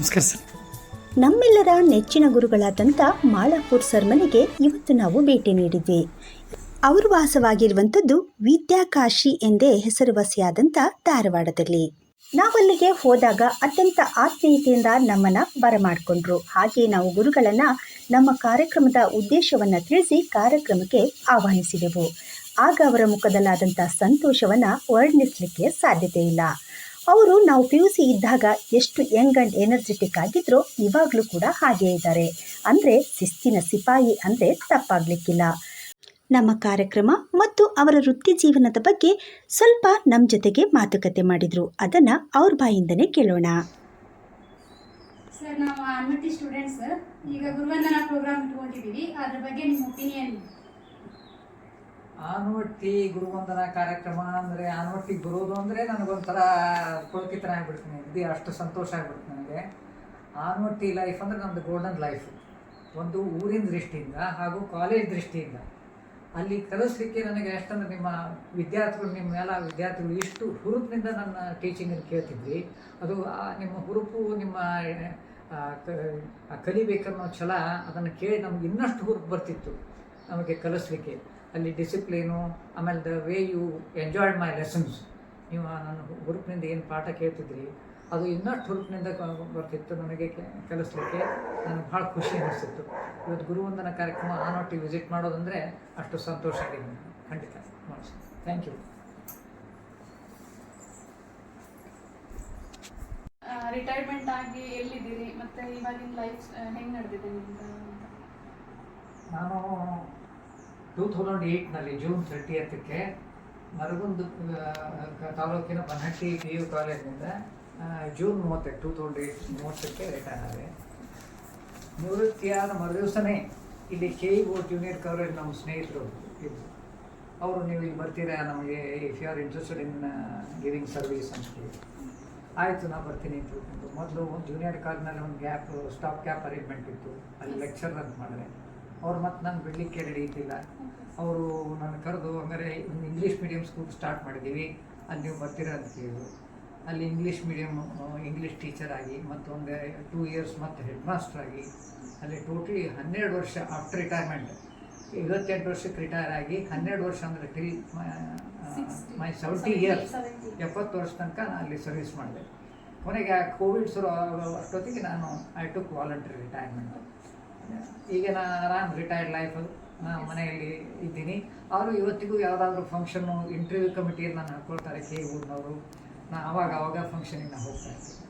ನಮಸ್ಕಾರ ಸರ್. ನಮ್ಮೆಲ್ಲರ ನೆಚ್ಚಿನ ಗುರುಗಳಾದಂಥ ಮಾಳಾಪುರ್ ಸರ್ ಮನೆಗೆ ಇವತ್ತು ನಾವು ಭೇಟಿ ನೀಡಿದ್ವಿ. ಅವರು ವಾಸವಾಗಿರುವಂಥದ್ದು ವಿದ್ಯಾಕಾಶಿ ಎಂದೇ ಹೆಸರುವಾಸಿಯಾದಂಥ ಧಾರವಾಡದಲ್ಲಿ. ನಾವಲ್ಲಿಗೆ ಹೋದಾಗ ಅತ್ಯಂತ ಆತ್ಮೀಯತೆಯಿಂದ ನಮ್ಮನ್ನ ಬರಮಾಡಿಕೊಂಡ್ರು. ಹಾಗೆ ನಾವು ಗುರುಗಳನ್ನ ನಮ್ಮ ಕಾರ್ಯಕ್ರಮದ ಉದ್ದೇಶವನ್ನ ತಿಳಿಸಿ ಕಾರ್ಯಕ್ರಮಕ್ಕೆ ಆಹ್ವಾನಿಸಿದೆವು. ಆಗ ಅವರ ಮುಖದಲ್ಲಾದಂಥ ಸಂತೋಷವನ್ನ ವರ್ಣಿಸಲಿಕ್ಕೆ ಸಾಧ್ಯತೆ ಇಲ್ಲ ಅವರು ನಾವು ಪಿ ಯು ಸಿ ಇದ್ದಾಗ ಎಷ್ಟು ಯಂಗ್ ಅಂಡ್ ಎನರ್ಜೆಟಿಕ್ ಆಗಿದ್ರೋ ಇವಾಗಲೂ ಕೂಡ ಹಾಗೇ ಇದ್ದಾರೆ. ಅಂದರೆ ಶಿಸ್ತಿನ ಸಿಪಾಯಿ ಅಂದರೆ ತಪ್ಪಾಗ್ಲಿಕ್ಕಿಲ್ಲ. ನಮ್ಮ ಕಾರ್ಯಕ್ರಮ ಮತ್ತು ಅವರ ವೃತ್ತಿ ಜೀವನದ ಬಗ್ಗೆ ಸ್ವಲ್ಪ ನಮ್ಮ ಜೊತೆಗೆ ಮಾತುಕತೆ ಮಾಡಿದರು. ಅದನ್ನು ಅವ್ರ ಬಾಯಿಂದನೇ ಕೇಳೋಣ. ಸರ್, ನಾವು ಅನ್ಮತಿ ಸ್ಟೂಡೆಂಟ್ಸ್ ಈಗ ಗುರುವಂದನಾ ಪ್ರೋಗ್ರಾಮ್ ಇಟ್ಕೊಂಡಿದ್ದೀವಿ ಅದ್ರ ಬಗ್ಗೆ ನಿಮ್ಮ ಒಪಿನಿಯನ್ ಆನ್ವಟ್ಟಿ ಗುರುವಂದನಾ ಕಾರ್ಯಕ್ರಮ ಅಂದರೆ ಆನ್ವಟ್ಟಿ ಬರೋದು ಅಂದರೆ ನನಗೊಂಥರ ಪುಳಕಿತನ ಆಗಿಬಿಡ್ತೀನಿ ಇದು ಅಷ್ಟು ಸಂತೋಷ ಆಗಿಬಿಡ್ತು ನನಗೆ. ಆನ್ವಟ್ಟಿ ಲೈಫ್ ಅಂದರೆ ನಮ್ಮದು ಗೋಲ್ಡನ್ ಲೈಫ್ ಒಂದು ಊರಿನ ದೃಷ್ಟಿಯಿಂದ ಹಾಗೂ ಕಾಲೇಜ್ ದೃಷ್ಟಿಯಿಂದ. ಅಲ್ಲಿ ಕಲಿಸ್ಲಿಕ್ಕೆ ನನಗೆ ಎಷ್ಟಂದ್ರೆ ನಿಮ್ಮ ವಿದ್ಯಾರ್ಥಿಗಳು, ನಿಮ್ಮ ಎಲ್ಲ ವಿದ್ಯಾರ್ಥಿಗಳು ಇಷ್ಟು ಹುರುಪಿನಿಂದ ನನ್ನ ಟೀಚಿಂಗನ್ನು ಕೇಳ್ತಿದ್ವಿ. ಅದು ನಿಮ್ಮ ಹುರುಪು, ನಿಮ್ಮ ಕಲಿಬೇಕನ್ನೋ ಛಲ ಅದನ್ನು ಕೇಳಿ ನಮ್ಗೆ ಇನ್ನಷ್ಟು ಹುರುಪು ಬರ್ತಿತ್ತು ನಮಗೆ ಕಲಿಸ್ಲಿಕ್ಕೆ. ಅಲ್ಲಿ ಡಿಸಿಪ್ಲೀನು ಆಮೇಲೆ the way you enjoyed my lessons ನೀವು ನನ್ನ ಹುರುಪಿನಿಂದ ಏನು ಪಾಠ ಕೇಳ್ತಿದ್ರಿ ಅದು ಇನ್ನಷ್ಟು ಹುರುಪಿನಿಂದ ಬರ್ತಿತ್ತು ನನಗೆ ಕಲಿಸ್ಲಿಕ್ಕೆ ನನಗೆ ಭಾಳ ಖುಷಿ ಅನಿಸ್ತಿತ್ತು ಇವತ್ತು ಗುರುವಂದನ ಕಾರ್ಯಕ್ರಮ ಆನೊಟ್ಟಿ ವಿಸಿಟ್ ಮಾಡೋದಂದರೆ ಅಷ್ಟು ಸಂತೋಷ ಆಗಿದೆ. ಖಂಡಿತ. ಥ್ಯಾಂಕ್ ಯು ರಿಟೈರ್ಮೆಂಟ್ ಆಗಿ ಎಲ್ಲಿದ್ದೀರಿ? ಮತ್ತೆ ಇವಾಗಿನ ಲೈಫ್ ಹೆಂಗ್ ನಡೆದಿದೆ ನಿಮ್ದು ನಾನು ಟೂ ತೌಸಂಡ್ ಏಯ್ಟ್ನಲ್ಲಿ ಜೂನ್ ಥರ್ಟಿಯತ್ತಕ್ಕೆ ಮರಗುಂದು ತಾಲೂಕಿನ ಬನ್ಹಟ್ಟಿ ಪಿ ಯು ಕಾಲೇಜಿನಿಂದ ಜೂನ್ ಮೂವತ್ತಕ್ಕೆ ಟೂ ತೌಸಂಡ್ ಏಯ್ಟ್ ಮೂವತ್ತಕ್ಕೆ ರಿಟೈರ್ ಆದೆ. ನಿವೃತ್ತಿಯಾದ ಮರುದಿವಸನೇ ಇಲ್ಲಿ K E O junior college ನಮ್ಮ ಸ್ನೇಹಿತರು ಇದ್ರು. ಅವರು ನೀವು ಇಲ್ಲಿ ಬರ್ತೀರಾ ನಮಗೆ if you are interested in giving service ಅಂತ ಹೇಳಿ ಆಯಿತು ನಾ ಬರ್ತೀನಿ ಅಂತ ಹೇಳ್ಕೊಂಡು ಮೊದಲು ಜೂನಿಯರ್ ಕಾಲೇಜ್ನಲ್ಲಿ ಒಂದು ಗ್ಯಾಪ್ ಸ್ಟಾಪ್ ಗ್ಯಾಪ್ ಅರೇಂಜ್ಮೆಂಟ್ ಇತ್ತು. ಅಲ್ಲಿ ಲೆಕ್ಚರ್ ಅಂತ ಮಾಡಿದೆ. ಅವ್ರು ಮತ್ತೆ ನಾನು ಬಿಡ್ಲಿಕ್ಕೆ ಇದ್ದಿಲ್ಲ. ಅವರು ನಾನು ಕರೆದು ಅಂದರೆ ಒಂದು ಇಂಗ್ಲೀಷ್ ಮೀಡಿಯಮ್ ಸ್ಕೂಲ್ ಸ್ಟಾರ್ಟ್ ಮಾಡಿದ್ದೀವಿ ಅಲ್ಲಿ ನೀವು ಬರ್ತೀರಾ ಅಂತ ಕೇಳಿದ್ರು. ಅಲ್ಲಿ ಇಂಗ್ಲೀಷ್ ಮೀಡಿಯಮ್ ಇಂಗ್ಲೀಷ್ ಟೀಚರ್ ಆಗಿ ಮತ್ತೊಂದು ಟೂ ಇಯರ್ಸ್ ಮತ್ತು ಹೆಡ್ ಮಾಸ್ಟರ್ ಆಗಿ ಅಲ್ಲಿ ಟೋಟಲಿ ಹನ್ನೆರಡು ವರ್ಷ ಆಫ್ಟರ್ ರಿಟೈರ್ಮೆಂಟ್ ಐವತ್ತೆಂಟು ವರ್ಷಕ್ಕೆ ರಿಟೈರ್ ಆಗಿ ಹನ್ನೆರಡು ವರ್ಷ ಅಂದರೆ ಟಿಲ್ ಮೈ ಸೆವೆಂಟಿ ಇಯರ್ಸ್ ಎಪ್ಪತ್ತು ವರ್ಷ ತನಕ ನಾನು ಅಲ್ಲಿ ಸರ್ವಿಸ್ ಮಾಡಿದೆ. ಕೊನೆಗೆ ಕೋವಿಡ್ ಶುರು ಆಗೋ ಅಷ್ಟೊತ್ತಿಗೆ ನಾನು ಐ ಟುಕ್ ವಾಲಂಟ್ರಿ ರಿಟೈರ್ಮೆಂಟ್ ಈಗ ನಾನು ಆರಾಮ್ ರಿಟೈರ್ಡ್ ಲೈಫ್ ಮನೆಯಲ್ಲಿ ಇದ್ದೀನಿ. ಅವರು ಇವತ್ತಿಗೂ ಯಾವುದಾದ್ರೂ ಫಂಕ್ಷನ್ನು ಇಂಟರ್ವ್ಯೂ ಕಮಿಟಿಯಲ್ಲಿ ನಾನು ಹಾಕ್ಕೊಳ್ತಾರೆ ಕೆ ಊರಿನವರು. ನಾನು ಅವಾಗ ಅವಾಗ ಫಂಕ್ಷನಿಗೆ ನಾನು ಹೋಗ್ತಾ ಇರ್ತೀನಿ.